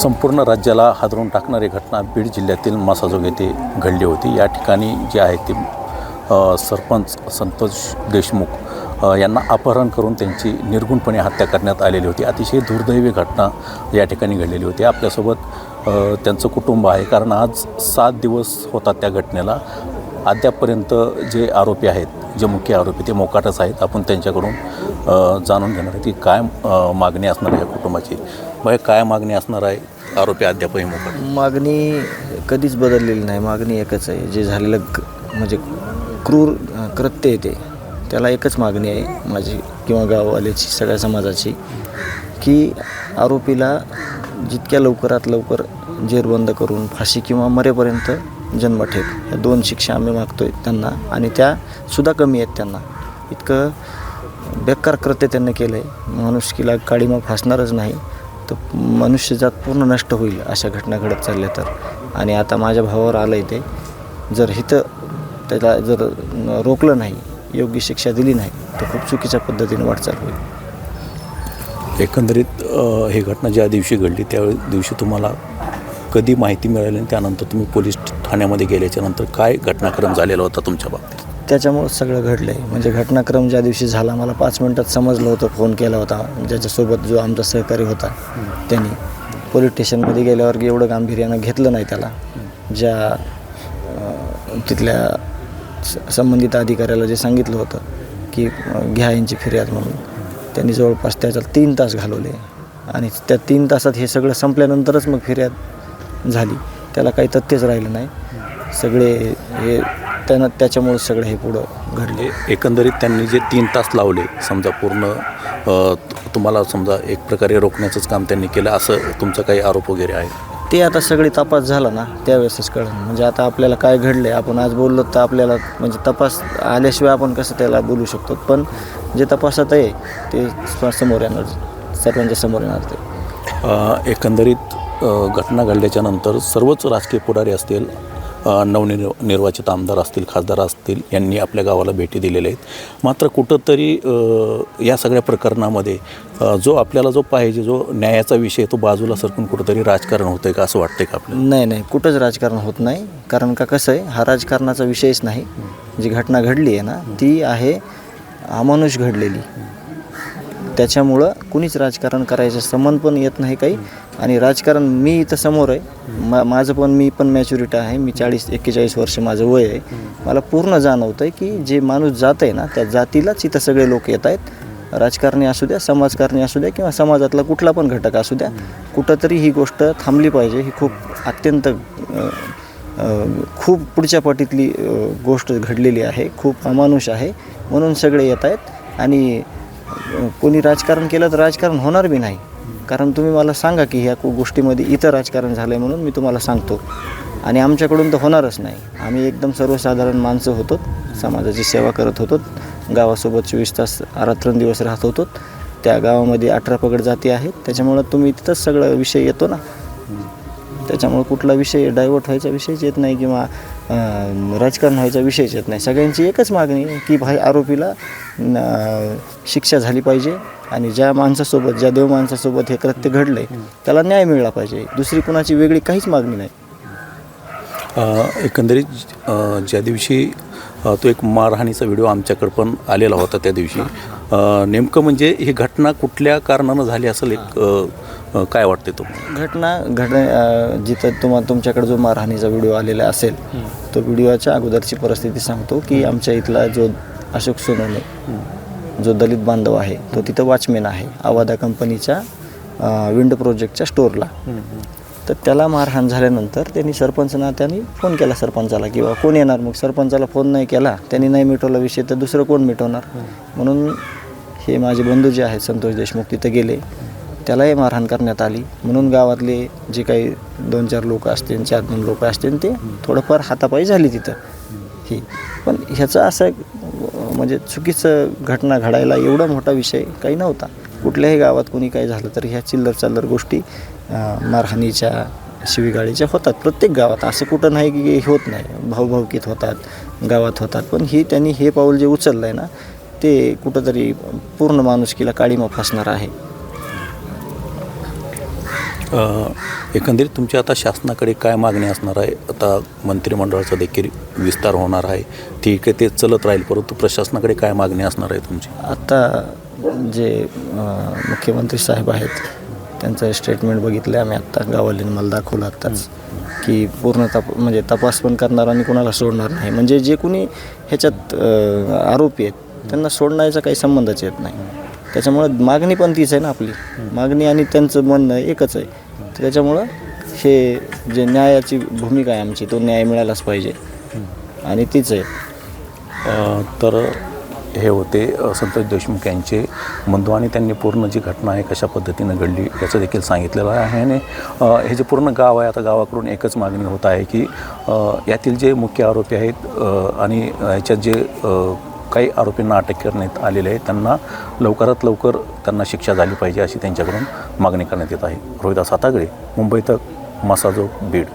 संपूर्ण राज्याला हादरून टाकणारी घटना बीड जिल्ह्यातील मासाजोग येथे घडली होती. या ठिकाणी जे आहे ते सरपंच संतोष देशमुख यांना अपहरण करून त्यांची निर्गुणपणे हत्या करण्यात आलेली होती. अतिशय दुर्दैवी घटना या ठिकाणी घडलेली होती. आपल्यासोबत त्यांचं कुटुंब आहे. कारण आज सात दिवस होतात त्या घटनेला. अद्यापपर्यंत जे आरोपी आहेत जे मुख्य आरोपी ते मोकाटच आहेत. आपण त्यांच्याकडून जाणून घेणार आहे की काय मागणी असणार आहे कुटुंबाची. मग काय मागणी असणार आहे? आरोपी अद्यापही मोकाट मागणी कधीच बदललेली नाही. मागणी एकच आहे. जे झालेलं म्हणजे क्रूर कृत्य आहे ते. त्याला एकच मागणी आहे माझी किंवा गाववाल्याची सगळ्या समाजाची की आरोपीला जितक्या लवकरात लवकर जेरबंद करून फाशी किंवा मरेपर्यंत जन्मठेप या दोन शिक्षा आम्ही मागतो आहे त्यांना आणि त्या सुद्धा कमी आहेत त्यांना. इतकं बेकार कृत्य त्यांनी केलं आहे माणुसकीला काळीमा फासणारच नाही. तर मनुष्यजात पूर्ण नष्ट होईल अशा घटना घडत चालल्या तर. आणि आता माझ्या भावावर आलं आहे ते. जर हिथं त्याला जर रोखलं नाही योग्य शिक्षा दिली नाही तर खूप चुकीच्या पद्धतीने वाटचाल होईल. एकंदरीत ही घटना ज्या दिवशी घडली त्या दिवशी तुम्हाला कधी माहिती मिळाली? आणि त्यानंतर तुम्ही पोलीस ठाण्यामध्ये गेल्याच्यानंतर काय घटनाक्रम झालेला होता तुमच्या बाबतीत? त्याच्यामुळं सगळं घडलं आहे म्हणजे घटनाक्रम ज्या दिवशी झाला मला पाच मिनटात समजलं होतं फोन केला होता. ज्याच्यासोबत जो आमचा सहकारी होता त्यांनी. पोलीस स्टेशनमध्ये गेल्यावर एवढं गांभीर्यानं घेतलं नाही त्याला. ज्या तिथल्या स- संबंधित अधिकाऱ्याला जे सांगितलं होतं की घ्या यांची फिर्याद म्हणून. त्यांनी जवळपास त्याच्यात तीन तास घालवले. आणि त्या तीन तासात हे सगळं संपल्यानंतरच मग फिर्याद झाली. त्याला काही तथ्यच राहिलं नाही. सगळे हे त्यानं त्याच्यामुळे सगळं हे पुढं घडले. म्हणजे एकंदरीत त्यांनी जे तीन तास लावले समजा पूर्ण अ, तुम्हाला समजा एक प्रकारे रोखण्याचंच काम त्यांनी केलं असं तुमचा काही आरोप वगैरे आहे? ते आता सगळी तपास झाला ना त्यावेळेसच कळलं. म्हणजे आता आपल्याला काय घडलं आहे आपण आज बोललो तर आपल्याला म्हणजे तपास आल्याशिवाय आपण कसं त्याला बोलू शकतो? पण जे तपासात आहे ते स्व- समोर येणार सर्वांच्या समोर येणार ते. अ, एकंदरीत अ, घटना घडल्याच्या नंतर सर्वच राजकीय पुढारी असतील नवनिर्व निर्वाचित आमदार असतील खासदार असतील यांनी आपल्या गावाला भेटी दिलेल्या आहेत. मात्र कुठंतरी या सगळ्या प्रकरणामध्ये जो आपल्याला जो पाहिजे जो न्यायाचा विषय तो बाजूला सरकून कुठंतरी राजकारण होतं आहे का असं वाटतंय का आपल्याला? नाही नाही. कुठंच राजकारण होत नाही. कारण का कसं आहे हा राजकारणाचा विषयच नाही. जी घटना घडली आहे ना ती आहे अमानुष घडलेली. त्याच्यामुळं कुणीच राजकारण करायचं समन पण येत नाही काही. आणि राजकारण मी इथं समोर आहे. मा माझं पण मी पण मॅच्युरिटी आहे. मी चाळीस एक्केचाळीस वर्ष माझं वय आहे. मला पूर्ण जाणवतं आहे की जे माणूस जात आहे ना त्या जातीलाच इथं सगळे लोक येत आहेत. राजकारणी असू द्या समाजकारणी असू द्या किंवा समाजातला कुठला पण घटक असू द्या कुठंतरी ही गोष्ट थांबली पाहिजे. ही खूप अत्यंत खूप पुढच्या पाटीतली गोष्ट घडलेली आहे. खूप अमानुष आहे. म्हणून सगळे येत आहेत. आणि कोणी राजकारण केलं तर राजकारण होणार बी नाही. कारण तुम्ही मला सांगा की ह्या गोष्टीमध्ये इतर राजकारण झालं आहे म्हणून मी तुम्हाला सांगतो. आणि आमच्याकडून तर होणारच नाही. आम्ही एकदम सर्वसाधारण माणसं होतो. समाजाची सेवा करत होतो. गावासोबत चोवीस तास रात्रंदिवस राहत होतो. त्या गावामध्ये अठरा पगड जाती आहेत. त्याच्यामुळं तुम्ही तिथंच सगळा विषय येतो ना. त्याच्यामुळं कुठला विषय डायवर्ट व्हायचा विषयच येत नाही किंवा राजकारण व्हायचा विषयच येत नाही. सगळ्यांची एकच मागणी की भाई आरोपीला शिक्षा झाली पाहिजे आणि ज्या माणसासोबत ज्या देव माणसासोबत हे कृत्य घडलं आहे त्याला न्याय मिळाला पाहिजे. दुसरी कुणाची वेगळी काहीच मागणी नाही. एकंदरीत ज्या दिवशी तो एक मारहाणीचा व्हिडिओ आमच्याकडं पण आलेला होता त्या दिवशी. नेमकं म्हणजे ही घटना कुठल्या कारणानं झाली असेल एक काय वाटते तुम्हाला? घटना अं, जिथं तुम्हा तुमच्याकडे जो मारहाणीचा व्हिडिओ आलेला असेल तो व्हिडिओच्या अगोदरची परिस्थिती सांगतो की आमच्या इथला जो अशोक सोनवणे जो दलित बांधव आहे तो तिथं वॉचमॅन आहे आवादा कंपनीच्या विंड प्रोजेक्टच्या स्टोअरला तर त्याला मारहाण झाल्यानंतर त्यांनी सरपंचना त्यांनी फोन केला सरपंचाला किंवा कोण येणार? मग सरपंचाला फोन नाही केला त्यांनी नाही मिटवला विषय तर दुसरं कोण मिटवणार? म्हणून हे माझे बंधू जे आहेत संतोष देशमुख तिथे गेले. त्यालाही मारहाण करण्यात आली. म्हणून गावातले जे काही दोन चार लोक असतील चार दोन लोक असतील ते थोडंफार हातापायी झाली तिथं. ही. पण ह्याचं असं म्हणजे चुकीचं घटना घडायला एवढा मोठा विषय काही नव्हता. कुठल्याही गावात कोणी काही झालं तर ह्या चिल्लर चाल्लर गोष्टी मारहाणीच्या शिवीगाळीच्या होतात. प्रत्येक गावात असं कुठं नाही की हे होत नाही. भावभावकीत होतात गावात होतात. पण ही त्यांनी हे पाऊल जे उचललं आहे ना ते कुठंतरी पूर्ण माणुसकीला काळीमा फासणार आहे. एकंदरीत तुमच्या आता शासनाकडे काय मागणी असणार आहे? आता मंत्रिमंडळाचा देखील विस्तार होणार आहे. ठीक आहे ते चलत राहील परंतु प्रशासनाकडे काय मागणी असणार आहे तुमची? आत्ता जे मुख्यमंत्री साहेब आहेत त्यांचं स्टेटमेंट बघितलं आम्ही आत्ता. गावालीने मला दाखवलं आत्ताच की पूर्ण तप म्हणजे तपास पण करणार आणि कोणाला सोडणार नाही. म्हणजे जे कोणी ह्याच्यात आरोपी आहेत त्यांना सोडण्याचा काही संबंधच येत नाही. त्याच्यामुळं मागणी पण तीच आहे ना आपली. मागणी आणि त्यांचं म्हणणं एकच आहे. त्याच्यामुळं हे जे न्यायाची भूमिका आहे आमची तो न्याय मिळालाच पाहिजे. आणि तीच आहे. तर हे होते संतोष देशमुख यांचे बंधू आणि त्यांनी पूर्ण जी घटना आहे कशा पद्धतीनं घडली याचं देखील सांगितलेलं आहे. आणि हे जे पूर्ण गाव आहे आता गावाकडून एकच मागणी होत आहे की यातील जे मुख्य आरोपी आहेत आणि याच्यात जे काही आरोपींना अटक करण्यात आलेले आहे. त्यांना लवकरात लवकर त्यांना शिक्षा झाली पाहिजे अशी त्यांच्याकडून मागणी करण्यात येत आहे. रोहिदास हातागडे मुंबई तक मसाजो बीड.